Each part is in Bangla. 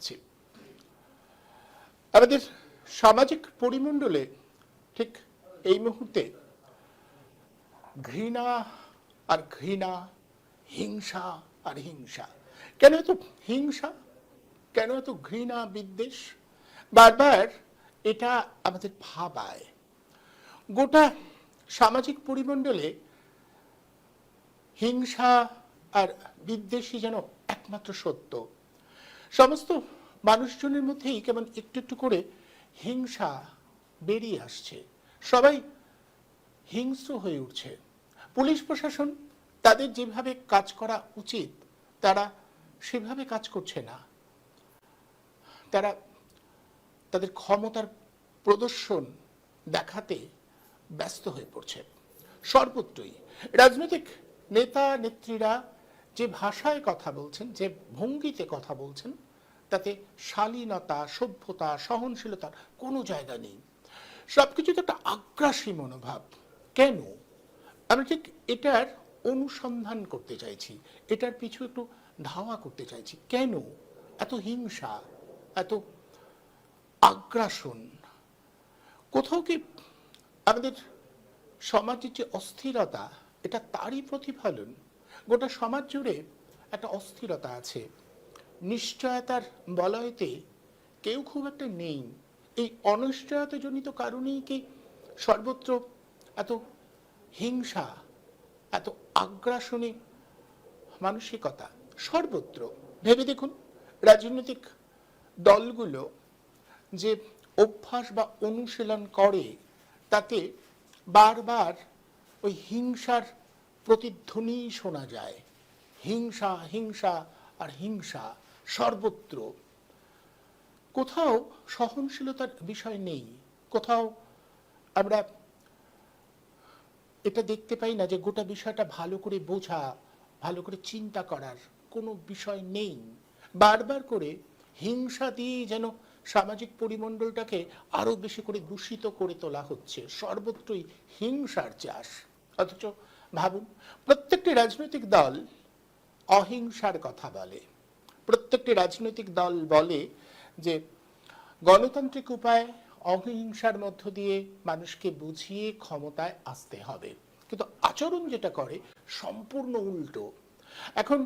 দেখাচ্ছি আমাদের সামাজিক পরিমণ্ডলে ঠিক এই মুহূর্তে ঘৃণা আর ঘৃণা, হিংসা আর হিংসা। কেন এত হিংসা? কেন এত ঘৃণা বিদ্বেষ? বারবার এটা আমাদের ভাবায়। গোটা সামাজিক পরিমণ্ডলে হিংসা আর বিদ্বেষই যেন একমাত্র সত্য। সমস্ত মানুষজনের মধ্যেই কেমন একটু একটু করে হিংসা বেরিয়ে আসছে। সবাই হিংস্র হয়ে উঠছে। পুলিশ প্রশাসন তাদের যেভাবে কাজ করা উচিত, তারা সেভাবে কাজ করছে না। তারা তাদের ক্ষমতার প্রদর্শন দেখাতে ব্যস্ত হয়ে পড়ছে। সর্বত্রই রাজনৈতিক নেতা নেত্রীরা যে ভাষায় কথা বলছেন, যে ভঙ্গিতে কথা বলছেন, তাতে শালীনতা, সভ্যতা সহনশীলতার কোনো জায়গা নেই। সবকিছুতে একটা আগ্রাসী মনোভাব। কেন? আমি ঠিক এটার অনুসন্ধান করতে চাইছি, এটার পিছু একটু ধাওয়া করতে চাইছি। কেন? এত হিংসা, এত আগ্রাসন। কোথাও কি আমাদের সমাজের যে অস্থিরতা, এটা তারই প্রতিফলন? গোটা সমাজ জুড়ে একটা অস্থিরতা আছে। নিশ্চয়তার বলয়তে কেউ খুব একটা নেই। এই অনিশ্চয়তাজনিত কারণেই কি সর্বত্র এত হিংসা, এত আগ্রাসনী মানসিকতা? সর্বত্র। ভেবে দেখুন, রাজনৈতিক দলগুলো যে অভ্যাস বা অনুশীলন করে, তাতে বারবার ওই হিংসার প্রতিধ্বনি শোনা যায়। হিংসা হিংসা আর হিংসা সর্বত্র। কোথাও সহনশীলতার বিষয় নেই। কোথাও আমরা এটা দেখতে পাই না যে গোটা বিষয়টা ভালো করে বোঝা, ভালো করে চিন্তা করার কোনো বিষয় নেই। বারবার করে হিংসা দিয়ে যেন সামাজিক পরিমণ্ডলটাকে আরও বেশি করে দূষিত করে তোলা হচ্ছে। সর্বত্রই হিংসার চাষ। অথচ ভাবুন, প্রত্যেকটি রাজনৈতিক দল অহিংসার কথা বলে। প্রত্যেকটি রাজনৈতিক দল বলে যে গণতান্ত্রিক উপায় অহিংসার মধ্য দিয়ে মানুষকে বুঝিয়ে ক্ষমতায় আসতে হবে। কিন্তু আচরণ যেটা করে, সম্পূর্ণ উল্টো। এখন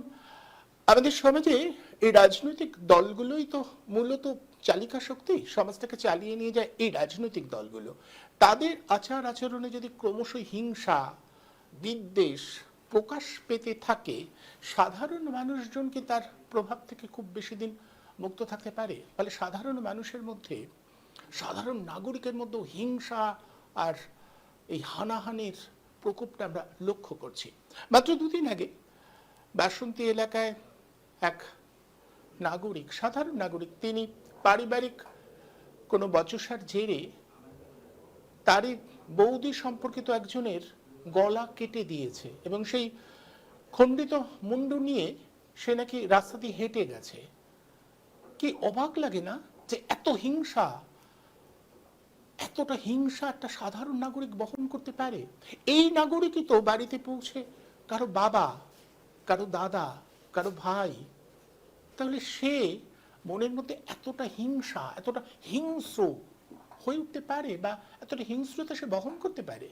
আমাদের সমাজে এই রাজনৈতিক দলগুলোই তো মূলত চালিকা শক্তি, সমাজটাকে চালিয়ে নিয়ে যায় এই রাজনৈতিক দলগুলো। তাদের আচার আচরণে যদি ক্রমশ হিংসা বিদ্বেষ প্রকাশ পেতে থাকে, সাধারণ মানুষজন কি তার প্রভাব থেকে খুব বেশি দিন মুক্ত থাকতে পারে। ফলে সাধারণ মানুষের মধ্যে, সাধারণ নাগরিকের মধ্যে হিংসা আর এই হানাহানির প্রকোপটা আমরা লক্ষ্য করছি। মাত্র দুদিন আগে বাসন্তী এলাকায় এক নাগরিক, সাধারণ নাগরিক, তিনি পারিবারিক কোনো বচসার জেরে তারই বৌদি সম্পর্কিত একজনের গলা কেটে দিয়েছে এবং সেই খণ্ডিত মুন্ডু নিয়ে সে নাকি রাস্তা দিয়ে হেঁটে গেছে। কি অবাক লাগে না যে এত হিংসা? এতটা হিংসা একটা সাধারণ নাগরিক বহন করতে পারে? এই নাগরিকই তো বাড়িতে পৌঁছে কারও বাবা, কারও দাদা, কারও ভাই। তাহলে সে মনের মধ্যে এতটা হিংসা, এতটা হিংস্র হয়ে উঠতে পারে বা এতটা হিংস্রতা সে বহন করতে পারে?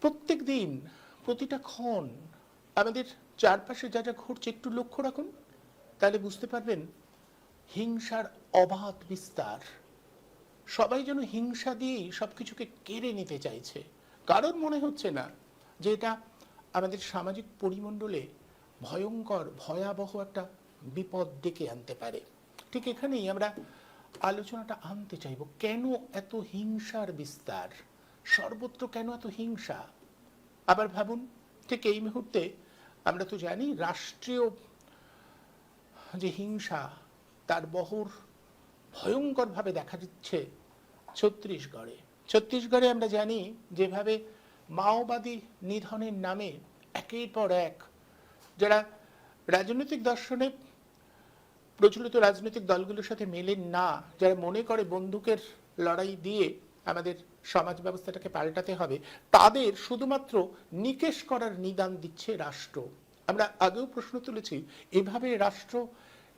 প্রত্যেক দিন প্রতিটা ক্ষণ আমাদের চারপাশে যা যা ঘটছে, একটু লক্ষ্য রাখুন, তাহলে বুঝতে পারবেন হিংসার অবাধ বিস্তার। সবাই যেন হিংসা দিয়েই সবকিছুকে কেড়ে নিতে চাইছে। কারণ মনে হচ্ছে না যে এটা আমাদের সামাজিক পরিমণ্ডলে ভয়ঙ্কর, ভয়াবহ একটা বিপদ ডেকে আনতে পারে। ঠিক এখানেই আমরা আলোচনাটা আনতে চাইব, কেন এত হিংসার বিস্তার? সর্বত্র কেন এত হিংসা? আবার ভাবুন, ঠিক এই মুহূর্তে আমরা তো জানি রাষ্ট্রীয় যে হিংসা, তার বহর ভয়ঙ্করভাবে দেখা দিচ্ছে ছত্তিশগড়ে। ছত্তিশগড়ে আমরা জানি যেভাবে মাওবাদী নিধনের নামে একের পর এক যারা রাজনৈতিক দর্শনে, প্রচলিত রাজনৈতিক দলগুলোর সাথে মেলেন না, যারা মনে করে বন্দুকের লড়াই দিয়ে আমাদের সমাজ ব্যবস্থাটাকে পাল্টাতে হবে, তাদের শুধুমাত্র নিকেশ করার নিদান দিচ্ছে রাষ্ট্র। আমরা আগেও প্রশ্ন তুলেছি, এভাবে রাষ্ট্র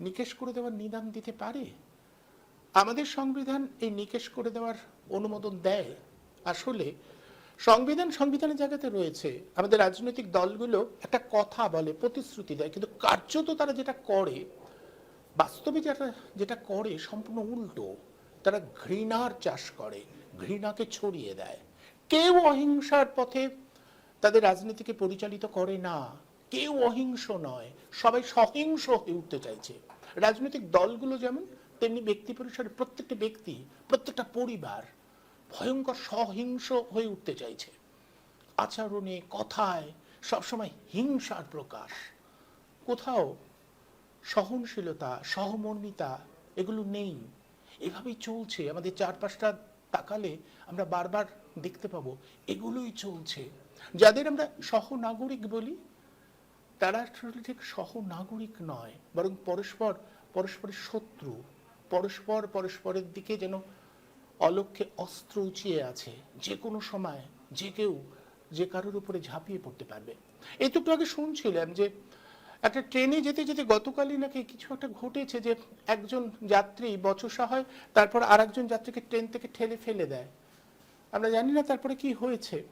নিকেশ করে দেওয়ার নিদান দিতে পারে? আমাদের সংবিধান এই নিকেশ করে দেওয়ার অনুমোদন দেয়। আসলে সংবিধান সংবিধানের জায়গাতে রয়েছে, আমাদের রাজনৈতিক দলগুলো একটা কথা বলে, প্রতিশ্রুতি দেয়, কিন্তু কার্যত তারা যেটা করে, বাস্তবে যেটা যেটা করে, সম্পূর্ণ উল্টো। তারা ঘৃণার চাষ করে। ঘৃণাকে ছড়িয়ে দেয়। কেউ অহিংসার পথে তাদের রাজনীতিকে পরিচালিত করে না। কেউ অহিংস নয়, সবাই সহিংস হয়ে উঠতে চাইছে। রাজনৈতিক দলগুলো যেমন, তেমনি ব্যক্তি পরিসরে প্রত্যেকটা ব্যক্তি, প্রত্যেকটা পরিবার ভয়ঙ্কর সহিংস হয়ে উঠতে চাইছে। আচরণে, কথায়, সবসময় হিংসার প্রকাশ। কোথাও সহনশীলতা, সহমর্মিতা এগুলো নেই। এভাবেই চলছে। আমাদের চারপাশটা তাকালে আমরা বারবার দেখতে পাবো, এগুলোই চলছে। যাদের আমরা সহনাগরিক বলি, তারা আসলে ঠিক সহনাগরিক নয়, বরং পরস্পর, পরস্পরের শত্রু, পরস্পর, পরস্পরের দিকে যেন অলক্ষ্যে অস্ত্র উঁচিয়ে আছে, যে কোনো সময়, যে কেউ, যে কারোর উপরে ঝাঁপিয়ে পড়তে পারবে। তো আগে শুনছিলাম যে একটা ট্রেনে যেতে যেতে গতকালই নাকি কিছু একটা ঘটেছে যে একজন যাত্রী বচসা হয়, তারপর আর একজন যাত্রীকে ট্রেন থেকে ঠেলে ফেলে দেয়। আমরা জানি না তারপরে কি হয়েছে।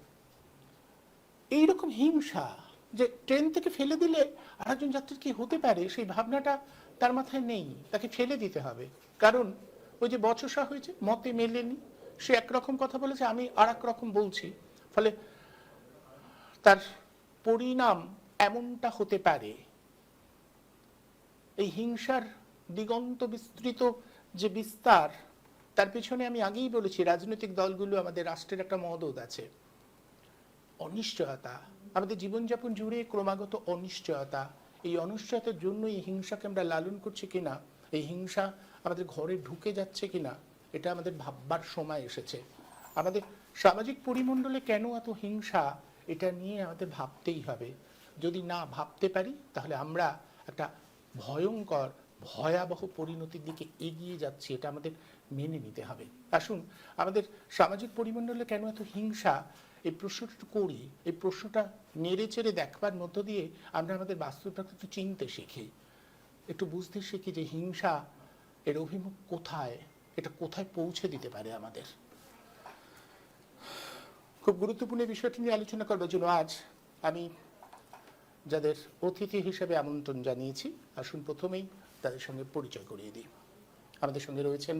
এইরকম হিংসা যে ট্রেন থেকে ফেলে দিলে আরেকজন যাত্রীর কি হতে পারে, সেই ভাবনাটা তার মাথায় নেই। তাকে ফেলে দিতে হবে। কারণ ওই যে বচসা হয়েছে, মতে মেলেনি। সে একরকম কথা বলেছে, আমি আর রকম বলছি। ফলে তার পরিণাম এমনটা হতে পারে এই হিংসার দিগন্ত বিস্তৃত যে বিস্তার, তার পিছনে আমি আগেই বলেছি, রাজনৈতিক দলগুলো আমাদের রাষ্ট্রের একটা মদত আছে। অনিশ্চয়তা, আমাদের জীবনযাপন জুড়ে ক্রমাগত অনিশ্চয়তা, এই অনিশ্চয়তার জন্য এই হিংসাকে আমরা লালন করছি কিনা, এই হিংসা আমাদের ঘরে ঢুকে যাচ্ছে কিনা, এটা আমাদের ভাববার সময় এসেছে। আমাদের সামাজিক পরিমণ্ডলে কেন এত হিংসা, এটা নিয়ে আমাদের ভাবতেই হবে। যদি না ভাবতে পারি, তাহলে আমরা একটা ভয়ঙ্কর, ভয়াবহ পরিণতির দিকে এগিয়ে যাচ্ছি, এটা আমাদের মেনে নিতে হবে। আসুন, আমাদের সামাজিক পরিমণ্ডলে কেন এত হিংসা? এই প্রশ্নটা করি, এই প্রশ্নটা নেড়ে চেড়ে দেখবার মধ্য দিয়ে আমরা আমাদের বাস্তবটাকে একটু চিনতে শিখি। একটু বুঝতে শিখি যে হিংসা এর অভিমুখ কোথায়, এটা কোথায় পৌঁছে দিতে পারে আমাদের। খুব গুরুত্বপূর্ণ বিষয়টি নিয়ে আলোচনা করবার জন্য আজ আমি যাদের অতিথি হিসেবে আমন্ত্রণ জানিয়েছি, আসুন প্রথমেই তাদের সঙ্গে পরিচয় করিয়ে দিই। আমাদের সঙ্গে রয়েছেন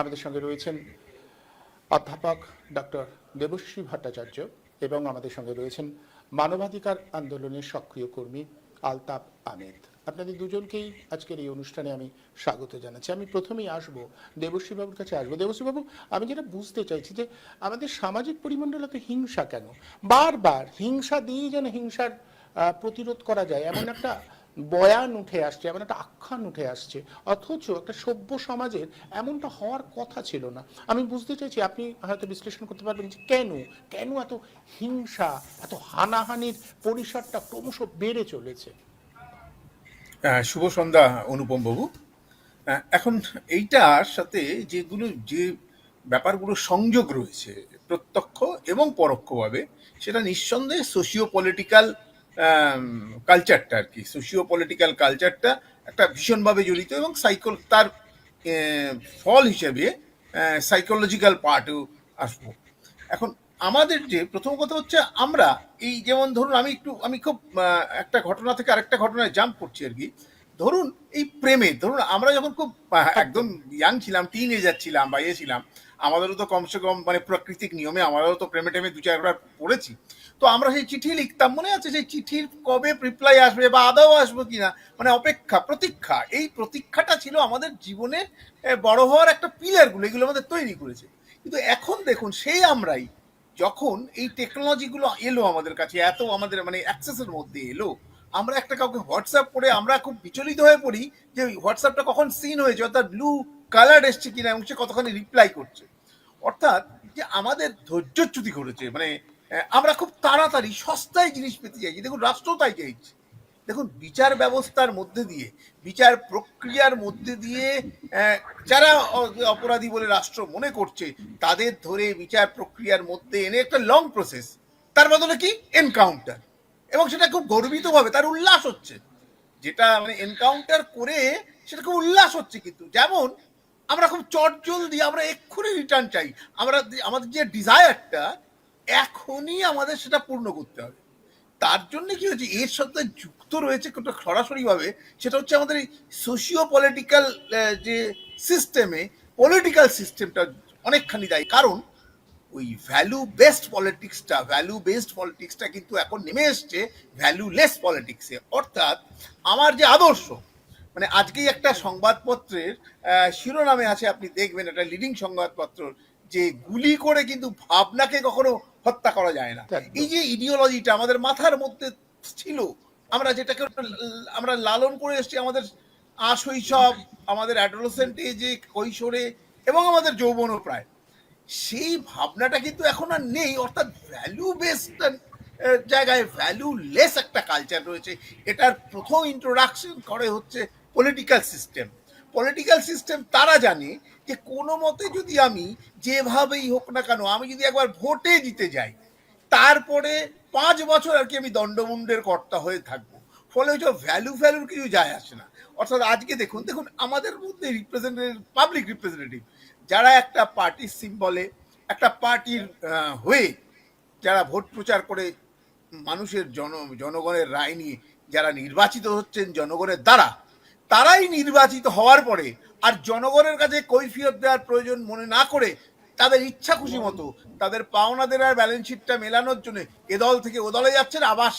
আমাদের সঙ্গে রয়েছেন অধ্যাপক ডক্টর দেবশ্রী ভট্টাচার্য এবং আমাদের সঙ্গে রয়েছেন মানবাধিকার আন্দোলনের সক্রিয় কর্মী আলতাপ আহমেদ। আপনাদের দুজনকেই আজকের এই অনুষ্ঠানে আমি স্বাগত জানাচ্ছি। আমি প্রথমেই আসব দেবশ্রী বাবুর কাছে, আসব। দেবশ্রী বাবু আমি যেটা বুঝতে চাইছি যে আমাদের সামাজিক পরিমণ্ডলে তো হিংসা কেন? বারবার হিংসা দিয়েই যেন হিংসার প্রতিরোধ করা যায়, এমন একটা বয়ান উঠে আসছে, এমন একটা আখ্যান উঠে আসছে, অথচ একটা সভ্য সমাজের এমনটা হওয়ার কথা ছিল না। আমি বুঝতে চাইছি, আপনি হয়তো বিশ্লেষণ করতে পারবেন যে কেন? কেন এত হিংসা, এত হানাহানির পরিসরটা ক্রমশ বেড়ে চলেছে? শুভ সন্ধ্যা, অনুপম বাবু। এখন এইটার সাথে যেগুলো, যে ব্যাপারগুলো সংযোগ রয়েছে, প্রত্যক্ষ এবং পরোক্ষভাবে, সেটা নিঃসন্দেহে সোশিও পলিটিক্যাল কালচারটা আর কি। সোশিও পলিটিক্যাল কালচারটা একটা ভীষণভাবে জড়িত এবং সাইকল তার ফল হিসেবে সাইকোলজিক্যাল পার্টও আসব। এখন আমাদের যে প্রথম কথা হচ্ছে আমরা এই যেমন ধরুন আমি একটু, আমি খুব একটা ঘটনা থেকে আরেকটা ঘটনায় জাম্প করছি আর কি। ধরুন এই প্রেমে, ধরুন আমরা যখন খুব একদম ইয়াং ছিলাম টিন এজার ছিলাম বা ইয়ে ছিলাম, আমাদেরও তো কমসে কম মানে প্রাকৃতিক নিয়মে আমাদেরও তো প্রেমে টেমে দু চারবার পড়েছি। তো আমরা সেই চিঠি লিখতাম, মনে আছে সেই চিঠির কবে রিপ্লাই আসবে বা আদৌ আসবে কিনা? মানে অপেক্ষা, প্রতীক্ষা, এই প্রতীক্ষাটা ছিল আমাদের জীবনে বড় হওয়ার একটা পিলারগুলো এগুলো আমাদের তৈরি করেছে। কিন্তু এখন দেখুন, সেই আমরাই যখন এই টেকনোলজিগুলো এলো আমাদের কাছে, এত আমাদের মানে অ্যাক্সেসের মধ্যে এলো, আমরা একটা কাউকে হোয়াটসঅ্যাপ করে আমরা খুব বিচলিত হয়ে পড়ি যে হোয়াটসঅ্যাপটা কখন সিন হয়েছে, অর্থাৎ ব্লু কালার এসছে কিনা এবং সে কতখানি রিপ্লাই করছে। অর্থাৎ যে আমাদের ধৈর্যচ্যুতি করেছে মানে আমরা খুব তাড়াতাড়ি সস্তায় জিনিস পেতে চাইছি। দেখুন রাষ্ট্র তাই চাইছে। দেখুন, বিচার ব্যবস্থার মধ্যে দিয়ে, বিচার প্রক্রিয়ার মধ্যে দিয়ে যারা অপরাধী বলে রাষ্ট্র মনে করছে, তাদের ধরে বিচার প্রক্রিয়ার মধ্যে এনে একটা লং প্রসেস তার বদলে কি? এনকাউন্টার এবং সেটা খুব গর্বিতভাবে, তার উল্লাস হচ্ছে। যেটা মানে এনকাউন্টার করে, সেটা খুব উল্লাস হচ্ছে কিন্তু। যেমন, আমরা খুব চটজল দিয়ে আমরা এক্ষুনি রিটার্ন চাই। আমরা আমাদের যে ডিজায়ারটা এখনই আমাদের সেটা পূর্ণ করতে হবে। তার জন্য কি হচ্ছে এর সাথে যুক্ত রয়েছে কিন্তু সরাসরিভাবে সেটা হচ্ছে আমাদের এই সোশিও পলিটিক্যাল যে সিস্টেমে পলিটিক্যাল সিস্টেমটা অনেকখানি দায়ী। কারণ ওই ভ্যালু বেসড পলিটিক্সটা ভ্যালু বেসড পলিটিক্সটা কিন্তু এখন নেমে এসছে ভ্যালুলেস পলিটিক্সে অর্থাৎ আমার যে আদর্শ মানে আজকেই একটা সংবাদপত্রের শিরোনামে আছে আপনি দেখবেন একটা লিডিং সংবাদপত্র যে গুলি করে কিন্তু ভাবনাকে কখনো হত্যা করা যায় না। এই যে ইডিওলজিটা আমাদের মাথার মধ্যে ছিল আমরা যেটাকে আমরা লালন করে এসেছি, আমাদের আশৈশব আমাদের অ্যাডোলসেন্ট এজে কৈশোরে, এবং আমাদের যৌবনও প্রায়। সেই ভাবনাটা কিন্তু এখন আর নেই, অর্থাৎ ভ্যালু বেসড জায়গায় ভ্যালু লেস একটা কালচার রয়েছে। এটার প্রথম ইন্ট্রোডাকশন করে হচ্ছে পলিটিক্যাল সিস্টেম পলিটিক্যাল সিস্টেম তারা জানে যে কোনো মতে যদি আমি যেভাবেই হোক না কেন, আমি যদি একবার ভোটে জিতে যাই তারপরে পাঁচ বছর আর কি আমি দণ্ডমুণ্ডের কর্তা হয়ে থাকব। ফলে হচ্ছে ভ্যালু ভ্যালুর কিছু যায় আসে না। অর্থাৎ আজকে দেখুন দেখুন আমাদের মধ্যে রিপ্রেজেন্টেটিভ পাবলিক রিপ্রেজেন্টেটিভ যারা একটা পার্টির সিম্বলে একটা পার্টির হয়ে যারা ভোট প্রচার করে, মানুষের জন, জনগণের রায় নিয়ে যারা নির্বাচিত হচ্ছেন, জনগণের দ্বারা, তারাই নির্বাচিত হওয়ার পরে আর জনগণের কাছে কৈফিয়ত দেওয়ার প্রয়োজন মনে না করে তাদের ইচ্ছা খুশি মতো, তাদের পাওনাদের আর ব্যালেন্স শিটটা মেলানোর জন্য এ দল থেকে ও দলে যাচ্ছেন, আবার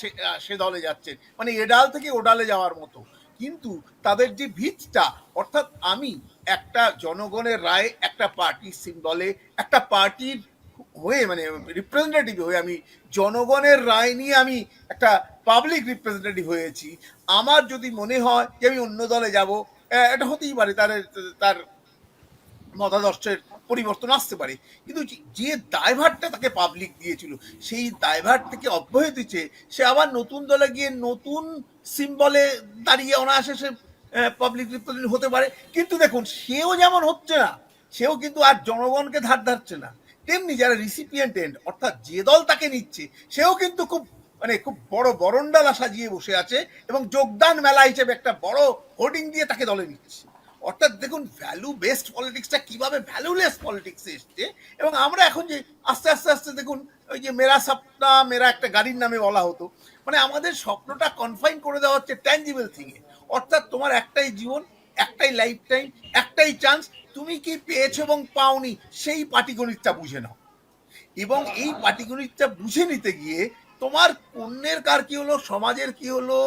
সে দলে যাচ্ছেন। মানে এ ডাল থেকে ও ডালে যাওয়ার মতো। কিন্তু তাদের যে ভিতটা, অর্থাৎ আমি একটা জনগণের রায়, একটা পার্টির সিম্বলে একটা পার্টির হয়ে মানে রিপ্রেজেন্টেটিভ হয়ে আমি জনগণের রায় নিয়ে আমি একটা পাবলিক রিপ্রেজেন্টেটিভ হয়েছি, আমার যদি মনে হয় যে আমি অন্য দলে যাব এটা হতেই পারে, তার তার মতাদর্শের পরিবর্তন আসতে পারে। কিন্তু যে- দায়ভারটা তাকে পাবলিক দিয়েছিল, সেই দায়ভার থেকে অব্যাহতি দিচ্ছে, সে আবার নতুন দলে গিয়ে নতুন সিম্বলে দাঁড়িয়ে অনায়াসে সে পাবলিক রিপ্রেজেন্টেটিভ হতে পারে। কিন্তু দেখুন, সেও যেমন হচ্ছে না, সেও কিন্তু আর জনগণকে ধার ধারছে না। তেমনি যারা রিসিপিয়েন্ট এন্ড অর্থাৎ যে দল তাকে নিচ্ছে, সেও কিন্তু খুব মানে খুব বড় বরণডালা সাজিয়ে বসে আছে এবং যোগদান মেলা হিসেবে একটা বড় হোর্ডিং দিয়ে তাকে দলে নিচ্ছে। অর্থাৎ দেখুন ভ্যালু বেসড পলিটিক্সটা কীভাবে ভ্যালুলেস পলিটিক্স এসছে, এবং আমরা এখন যে আস্তে আস্তে আস্তে দেখুন, ওই যে মেরা সপনা মেরা একটা গাড়ির নামে বলা হতো মানে আমাদের স্বপ্নটা কনফাইন করে দেওয়া হচ্ছে ট্যাঞ্জিবল থিংয়ে অর্থাৎ তোমার একটাই জীবন, একটাই লাইফ টাইম একটাই চান্স তুমি কি পেয়েছ এবং পাওনি, সেই পাটিগণিতটা বুঝে নাও। এবং এই পাটিগণিতটা বুঝে নিতে গিয়ে তোমার পণ্যের কার কি হলো, সমাজের কি হলো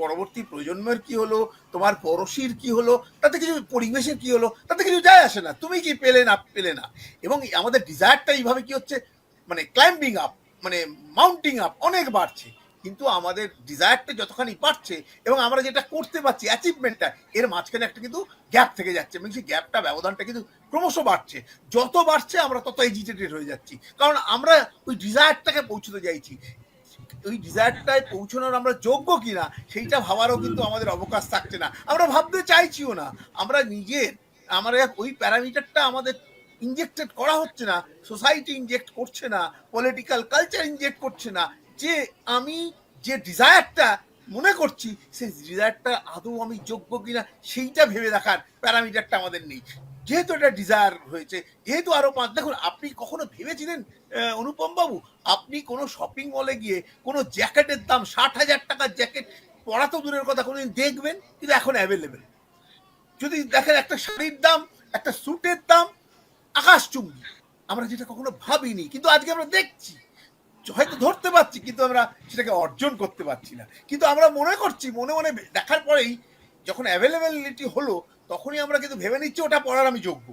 পরবর্তী প্রজন্মের কি হলো তোমার পড়শির কি হলো? তাতে কিছু পরিবেশের কি হলো? তাতে কিছু যায় আসে না। তুমি কি পেলে না পেলে না? এবং আমাদের ডিজায়ারটা এইভাবে কি হচ্ছে? মানে ক্লাইম্বিং আপ মানে মাউন্টিং আপ অনেক বাড়ছে। কিন্তু আমাদের ডিজায়ারটা যতখানি বাড়ছে এবং আমরা যেটা করতে পারছি অ্যাচিভমেন্টটা এর মাঝখানে একটা কিন্তু গ্যাপ থেকে যাচ্ছে এবং সেই গ্যাপটা ব্যবধানটা কিন্তু ক্রমশ বাড়ছে। যত বাড়ছে, আমরা তত এজিটেটেড হয়ে যাচ্ছি। কারণ আমরা ওই ডিজায়ারটাকে পৌঁছতে চাইছি। ওই ডিজায়ারটায় পৌঁছানোর আমরা যোগ্য কিনা, সেইটা ভাবারও কিন্তু আমাদের অবকাশ থাকছে না। আমরা ভাবতে চাইছিও না। আমরা নিজের, আমরা ওই প্যারামিটারটা আমাদের ইনজেক্টেড করা হচ্ছে না সোসাইটি ইনজেক্ট করছে না পলিটিক্যাল কালচার ইনজেক্ট করছে না। যে আমি যে ডিজায়ারটা মনে করছি, সেই ডিজায়ারটা আদৌ আমি যোগ্য কিনা, সেইটা ভেবে দেখার প্যারামিটারটা আমাদের নেই। যেহেতু এটা ডিজায়ার হয়েছে, যেহেতু আরও পাঁচ, দেখুন, আপনি কখনো ভেবেছিলেন অনুপম বাবু আপনি কোনো শপিং মলে গিয়ে কোনো জ্যাকেটের দাম ষাট হাজার টাকার জ্যাকেট পরা তো দূরের কথা, কোনোদিন দেখবেন? কিন্তু এখন অ্যাভেলেবেল যদি দেখেন একটা শাড়ির দাম, একটা স্যুটের দাম, আকাশচুম্বী। আমরা যেটা কখনো ভাবিনি, কিন্তু আজকে আমরা দেখছি। হয়তো ধরতে পারছি, কিন্তু আমরা সেটাকে অর্জন করতে পারছি না। কিন্তু আমরা মনে করছি, মনে মনে দেখার পরেই যখন অ্যাভেলেবিলিটি হলো তখনই আমরা কিন্তু ভেবে নিচ্ছি ওটা পড়ার আমি যোগ্য।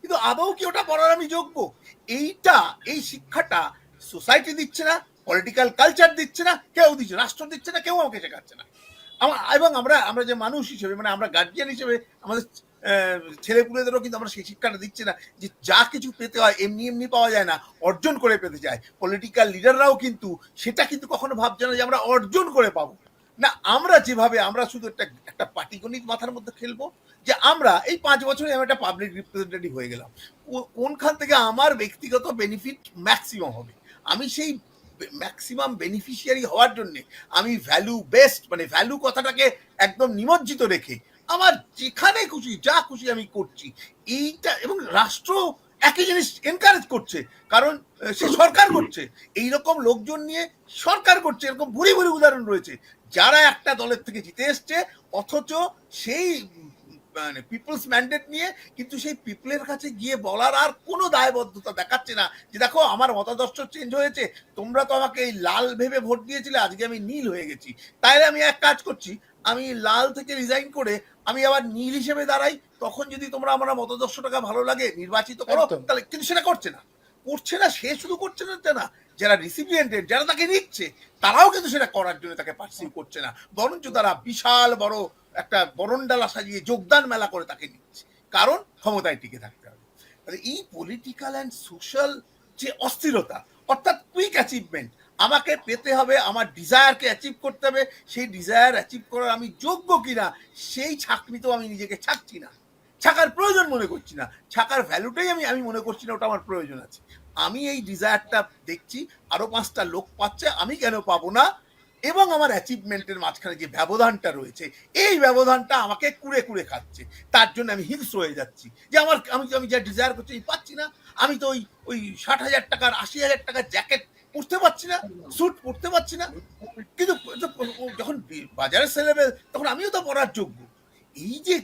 কিন্তু আদৌ কি ওটা পড়ার আমি যোগ্য? এইটা, এই শিক্ষাটা সোসাইটি দিচ্ছে না পলিটিক্যাল কালচার দিচ্ছে না, কেউ দিচ্ছে রাষ্ট্র দিচ্ছে না, কেউ আমাকে শেখাচ্ছে না। আমা- এবং আমরা আমরা যে মানুষ হিসেবে মানে আমরা গার্জিয়ান হিসেবে, আমাদের ছেলেপুলেদেরও কিন্তু আমরা সেই শিক্ষাটা দিচ্ছি না যে যা কিছু পেতে হয়, এমনি এমনি পাওয়া যায় না, অর্জন করে পেতে চায় পলিটিক্যাল লিডাররাও কিন্তু সেটা কিন্তু কখনো ভাবছে না যে আমরা অর্জন করে পাবো। না, আমরা যেভাবে, আমরা শুধু একটা একটা পাটিগণিত মাথার মধ্যে খেলব যে আমরা এই পাঁচ বছরে আমি একটা পাবলিক রিপ্রেজেন্টেটিভ হয়ে গেলাম। কোনখান থেকে আমার ব্যক্তিগত বেনিফিট ম্যাক্সিমাম হবে? আমি সেই ম্যাক্সিমাম বেনিফিশিয়ারি হওয়ার জন্য আমি ভ্যালু বেস্ট মানে ভ্যালু কথাটাকে একদম নিমজ্জিত রেখে আমার যেখানে খুশি, যা খুশি আমি করছি, এইটা এবং রাষ্ট্র একই জিনিস এনকারেজ করছে, কারণ সে সরকার করছে। এইরকম লোকজন নিয়ে সরকার করছে, এরকম ভুরি ভুরি উদাহরণ রয়েছে। যারা একটা দলের থেকে জিতে এসছে অথচ সেই মানে পিপলস ম্যান্ডেট নিয়ে কিন্তু সেই পিপলের কাছে গিয়ে বলার আর কোনো দায়বদ্ধতা দেখাচ্ছে না। যে দেখো আমার মতাদর্শ চেঞ্জ হয়েছে তোমরা তো আমাকে এই লাল ভেবে ভোট দিয়েছিলে আজকে আমি নীল হয়ে গেছি। তাইলে আমি এক কাজ করছি আমি লাল থেকে রিজাইন করে আমি আবার নীল হিসেবে দাঁড়াই তখন যদি তোমরা আমার মতাদর্শটাকে ভালো লাগে নির্বাচিত করো তাহলে কিন্তু সেটা করছে না। করছে না, সে শুধু করছে না না যারা রিসিপিয়েন্টের যারা তাকে নিচ্ছে, তারাও কিন্তু সেটা করার জন্য তাকে পার্সিউ করছে না। বরঞ্চ তারা বিশাল বড় একটা বরণডালা সাজিয়ে যোগদান মেলা করে তাকে নিচ্ছে। কারণ ক্ষমতায় টিকে থাকতে হবে। তাহলে এই পলিটিক্যাল অ্যান্ড সোশ্যাল যে অস্থিরতা, অর্থাৎ কুইক অ্যাচিভমেন্ট আমাকে পেতে হবে, আমার ডিজায়ারকে অ্যাচিভ করতে হবে, সেই ডিজায়ার অ্যাচিভ করার আমি যোগ্য কিনা, সেই ছাকনিতেও আমি নিজেকে ছাকছি না। ছাকার প্রয়োজন মনে করছি না। ছাকার ভ্যালুটাই আমি আমি মনে করছি না ওটা আমার প্রয়োজন আছে। আমি এই ডিজায়ারটা দেখছি, আরও পাঁচটা লোক পাচ্ছে, আমি কেন পাবো না? এবং আমার অ্যাচিভমেন্টের মাঝখানে যে ব্যবধানটা রয়েছে, এই ব্যবধানটা আমাকে কুড়ে কুড়ে খাচ্ছে। তার জন্য আমি হিংস্র হয়ে যাচ্ছি। যে আমার, আমি আমি যা ডিজায়ার করছি, আমি পাচ্ছি না। আমি তো ওই ওই ষাট হাজার টাকার, আশি হাজার টাকার জ্যাকেট পরতে পারছি না স্যুট পরতে পারছি না। কিন্তু যখন বাজারে সেলেবেল তখন আমিও তো পড়ার যোগ্য। এই যে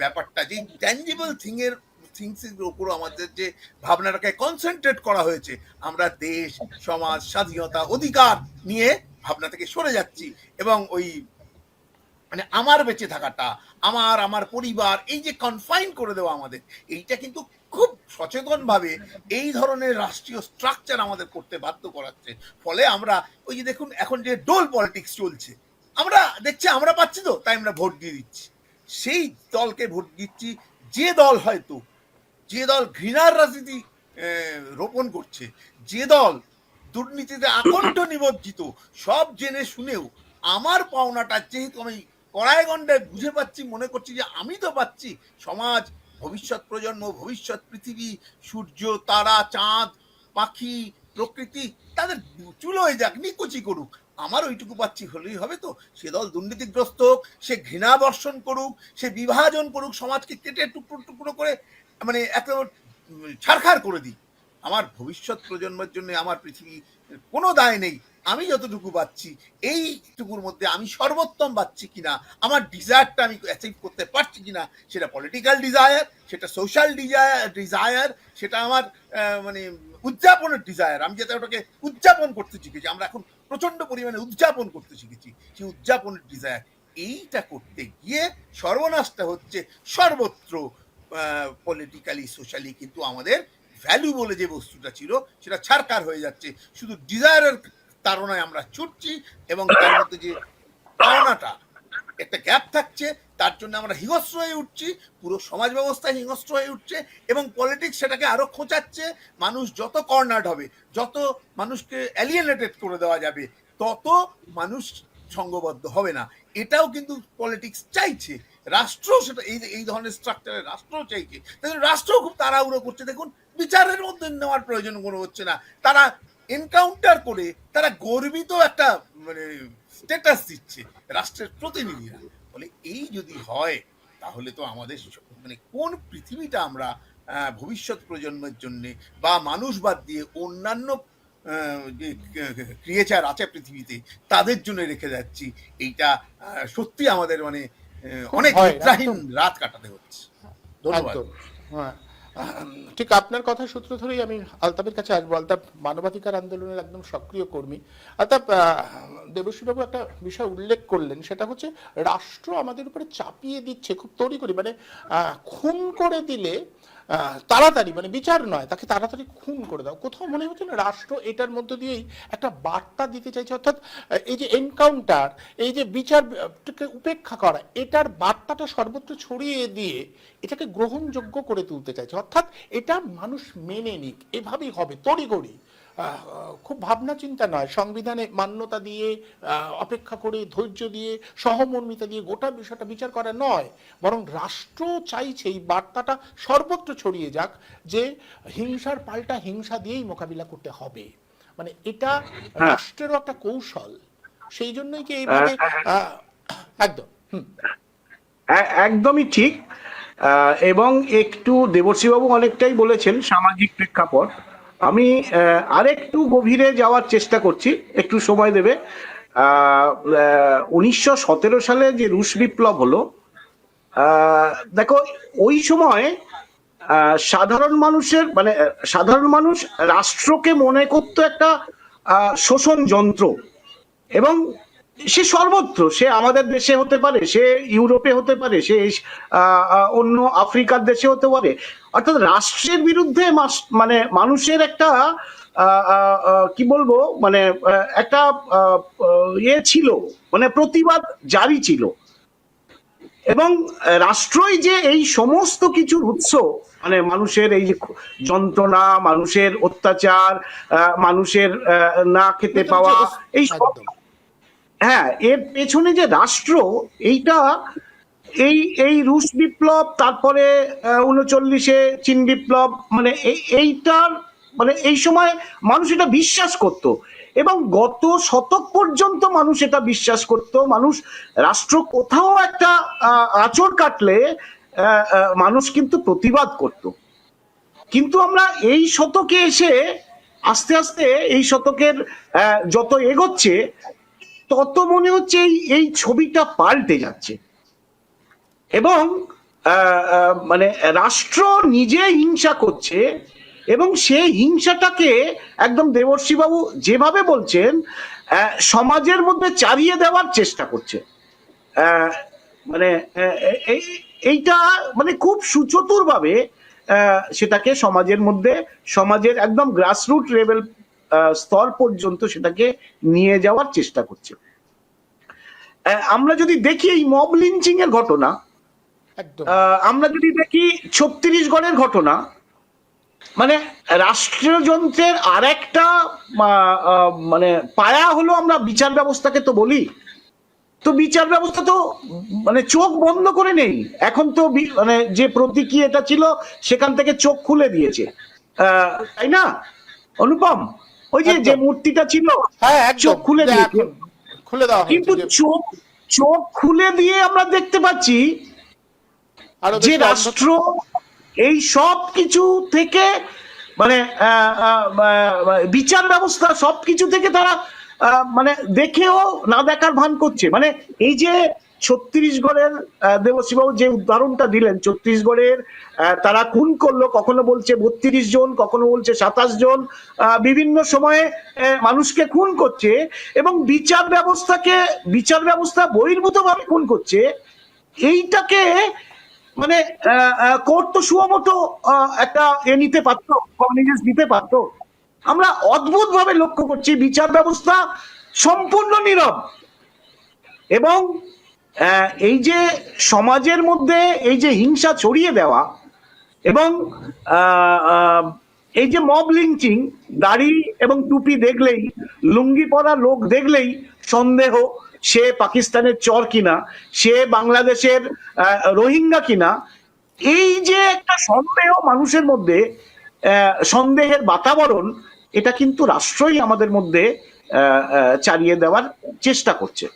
ব্যাপারটা, যে ট্যাঞ্জিবল থিং এর থিংস এর উপর আমাদের যে ভাবনাটাকে কনসেন্ট্রেট করা হয়েছে, আমরা দেশ, সমাজ, স্বাধীনতা, অধিকার নিয়ে ভাবনা থেকে সরে যাচ্ছি এবং ওই মানে আমার বেঁচে থাকাটা, আমার আমার পরিবার, এই যে কনফাইন করে দেওয়া আমাদের, এইটা কিন্তু খুব সচেতনভাবে এই ধরনের রাষ্ট্রীয় স্ট্রাকচার আমাদের করতে বাধ্য করাচ্ছে। ফলে আমরা, ওই যে দেখুন, এখন যে ডোল পলিটিক্স চলছে, আমরা, দেখছি, আমরা পাচ্ছি তো, তাই আমরা ভোট দিয়ে দিচ্ছি। সেই দলকে ভোট দিচ্ছি, যে দল হয়তো, যে দল ঘৃণার রাজনীতি রোপণ করছে, যে দল দুর্নীতিতে আকণ্ঠ নিমজ্জিত, সব জেনে শুনেও আমার পাওনাটা যেহেতু আমি কড়াইগণ্ডায় বুঝে পাচ্ছি, মনে করছি যে আমি তো পাচ্ছি, সমাজ, ভবিষ্যৎ প্রজন্ম, ভবিষ্যৎ পৃথিবী, সূর্য, তারা, চাঁদ, পাখি, প্রকৃতি, তাদের চুলো হয়ে যাক, নিকুচি করুক। আমার ওইটুকু পাচ্ছি, হলেই হবে তো। সে দল দুর্নীতিগ্রস্ত হোক সে ঘৃণা বর্ষণ করুক, সে বিভাজন করুক, সমাজকে কেটে টুকরো টুকরো করে মানে এত ছাড়খাড় করে দিই আমার ভবিষ্যৎ প্রজন্মের জন্য আমার পৃথিবী কোনো দায় নেই। আমি যতটুকু পাচ্ছি, এইটুকুর মধ্যে আমি সর্বোত্তম পাচ্ছি কিনা, আমার ডিজায়ারটা আমি অ্যাচিভ করতে পারছি কিনা, সেটা পলিটিক্যাল ডিজায়ার সেটা সোশ্যাল ডিজায়ার ডিজায়ার সেটা আমার মানে উদযাপনের ডিজায়ার আমি যাতে ওটাকে উদযাপন করতে শিখেছি, আমরা এখন প্রচণ্ড পরিমাণে উদযাপন করতে শিখেছি, সেই উদযাপনের ডিজায়ার এইটা করতে গিয়ে সর্বনাশটা হচ্ছে সর্বত্র পলিটিক্যালি সোশ্যালি কিন্তু আমাদের ভ্যালু বলে যে বস্তুটা ছিল, সেটা ছাড়কার হয়ে যাচ্ছে। শুধু ডিজায়ারের তারণায় আমরা ছুটছি এবং তার মধ্যে যে পাওনাটা একটা গ্যাপ থাকছে, তার জন্য আমরা হিংস্র হয়ে উঠছি, পুরো সমাজ ব্যবস্থা হিংস্র হয়ে উঠছে এবং পলিটিক্স সেটাকে আরও খোঁচাচ্ছে, মানুষ যত কর্নার্ড হবে, যত মানুষকে অ্যালিয়েনেটেড করে দেওয়া যাবে, তত মানুষ সঙ্গবদ্ধ হবে না। এটাও কিন্তু পলিটিক্স চাইছে। রাষ্ট্র সেটা, এই এই ধরনের স্ট্রাকচারে রাষ্ট্র চাইছে। রাষ্ট্র খুব তাড়াহুড়ো করছে। দেখুন, বিচারের মধ্যে নেওয়ার প্রয়োজন কোনো হচ্ছে না। তারা এনকাউন্টার করে, তারা গর্বিত একটা মানে স্ট্যাটাস দিচ্ছে রাষ্ট্রের প্রতিনিধিরা। বলে এই যদি হয় তাহলে তো আমাদের মানে কোন পৃথিবীটা আমরা ভবিষ্যৎ প্রজন্মের জন্য বা মানুষ বাদ দিয়ে অন্যান্য যে ক্রিয়েচার আছে পৃথিবীতে তাদের জন্য রেখে যাচ্ছি এইটা সত্যি আমাদের মানে অনেক রাত কাটাতে হচ্ছে। ধন্যবাদ। হ্যাঁ। ঠিক আপনার কথা সূত্র ধরেই আমি আলতাবের কাছে আসব। আলতাপ মানবাধিকার আন্দোলনের একদম সক্রিয় কর্মী। আলতাফ দেবশ্রীবাবু একটা বিষয় উল্লেখ করলেন সেটা হচ্ছে রাষ্ট্র আমাদের উপরে চাপিয়ে দিচ্ছে খুব তড়িঘড়ি মানে আহ, খুন করে দিলে তাড়াতাড়ি মানে বিচার নয় তাকে তাড়াতাড়ি খুন করে দাও। কোথাও মনে হচ্ছে না রাষ্ট্র এটার মধ্য দিয়েই একটা বার্তা দিতে চাইছে। অর্থাৎ এই যে এনকাউন্টার এই যে বিচারকে উপেক্ষা করা এটার বার্তাটা সর্বত্র ছড়িয়ে দিয়ে এটাকে গ্রহণযোগ্য করে তুলতে চাইছে। অর্থাৎ এটা মানুষ মেনে নিক এভাবেই হবে তড়িঘড়ি। আহ, খুব ভাবনা চিন্তা নয়। সংবিধানে মান্যতা দিয়ে অপেক্ষা করে ধৈর্য দিয়ে সহমর্মিতা দিয়ে গোটা বিষয়টা বিচার করা নয়। বরং রাষ্ট্র চাইছে এই বার্তাটা সর্বত্র ছড়িয়ে যাক যে হিংসার পাল্টা হিংসা দিয়েই মোকাবিলা করতে হবে। মানে এটা হ্যাঁ। রাষ্ট্রেরও একটা কৌশল। সেই জন্যই কি এইভাবে আহ, একদম হুম। একদমই ঠিক। আহ, এবং একটু দেবশ্রীবাবু অনেকটাই বলেছেন সামাজিক প্রেক্ষাপট। আমি আরেকটু গভীরে যাওয়ার চেষ্টা করছি, একটু সময় দেবে। উনিশশো সতেরো সালে যে রুশ বিপ্লব হলো দেখো, ওই সময় সাধারণ মানুষের মানে সাধারণ মানুষ রাষ্ট্রকে মনে করতো একটা শোষণ যন্ত্র। এবং সে সর্বত্র সে আমাদের দেশে হতে পারে সে ইউরোপে হতে পারে সে অন্য আফ্রিকার দেশে হতে পারে। অর্থাৎ রাষ্ট্রের বিরুদ্ধে মানে মানুষের একটা কি বলব মানে একটা ইয়ে ছিল মানে প্রতিবাদ জারি ছিল। এবং রাষ্ট্রই যে এই সমস্ত কিছুর উৎস মানে মানুষের এই যে যন্ত্রণা মানুষের অত্যাচার আহ, মানুষের আহ, না খেতে পাওয়া এই সব হ্যাঁ এর পেছনে যে রাষ্ট্র, এইটা এই এই রুশ বিপ্লব, তারপরে উনচল্লিশে চীন বিপ্লব মানে এইটার মানে এই সময় মানুষ এটা বিশ্বাস করত। এবং গত শতক পর্যন্ত মানুষ এটা বিশ্বাস করত। মানুষ, রাষ্ট্র কোথাও একটা আঁচড় কাটলে মানুষ কিন্তু প্রতিবাদ করত। কিন্তু আমরা এই শতকে এসে, আস্তে আস্তে এই শতকের যত এগোচ্ছে তত মনে হচ্ছে এই ছবিটা পাল্টে যাচ্ছে। এবং মানে রাষ্ট্র নিজে হিংসা করছে এবং সেই হিংসাটাকে একদম দেবর্ষীবাবু যেভাবে বলছেন সমাজের মধ্যে চারিয়ে দেওয়ার চেষ্টা করছে। মানে এই- এইটা মানে খুব সুচতুর ভাবে সেটাকে সমাজের মধ্যে, সমাজের একদম গ্রাসরুট লেভেল স্তর পর্যন্ত সেটাকে নিয়ে যাওয়ার চেষ্টা করছে। আমরা যদি দেখি এই মব লিঞ্চিং এর ঘটনা আমরা যদি দেখি ছত্তিশগড়ের ঘটনা মানে রাষ্ট্রযন্ত্রের আর একটা মানে পায়া হলো আমরা বিচার ব্যবস্থাকে তো বলি। তো বিচার ব্যবস্থা তো মানে চোখ বন্ধ করে নেই। এখন তো মানে যে প্রতীকী এটা ছিল সেখান থেকে চোখ খুলে দিয়েছে। আহ, তাই না? অনুপম? ওই যে যে মূর্তিটা ছিল হ্যাঁ চোখ খুলে খুলে দেওয়া কিন্তু চোখ চোখ খুলে দিয়ে আমরা দেখতে পাচ্ছি যে রাষ্ট্র এই সব কিছু থেকে মানে বিচার ব্যবস্থা সব কিছু থেকে তারা আহ, মানে দেখেও না দেখার ভান করছে। মানে এই যে ছত্তিশগড়ের দেবশ্রীবাবু যে উদাহরণটা দিলেন ছত্তিশগড়ের তারা খুন করল, কখনো বলছে বত্রিশ জন, কখনো বলছে সাতাশ জন বিভিন্ন সময়ে মানুষকে খুন করছে এবং বিচার ব্যবস্থাকে, বিচার ব্যবস্থা বহির্ভূত ভাবে খুন করছে। এইটাকে মানে কোর্ট তো সুমতো একটা এ নিতে পারতো কগনিজেন্স নিতে পারতো। আমরা অদ্ভুত ভাবে লক্ষ্য করছি বিচার ব্যবস্থা সম্পূর্ণ নীরব। এবং এই যে সমাজের মধ্যে এই যে হিংসা ছড়িয়ে দেওয়া এবং এই যে মব লিঞ্চিং দাড়ি এবং টুপি দেখলেই, লুঙ্গি পরা লোক দেখলেই সন্দেহ, সে পাকিস্তানের চর কিনা, সে বাংলাদেশের রোহিঙ্গা কিনা, এই যে একটা সন্দেহ মানুষের মধ্যে সন্দেহের বাতাবরণ, এটা কিন্তু রাষ্ট্রই আমাদের মধ্যে চালিয়ে দেওয়ার চেষ্টা করছে।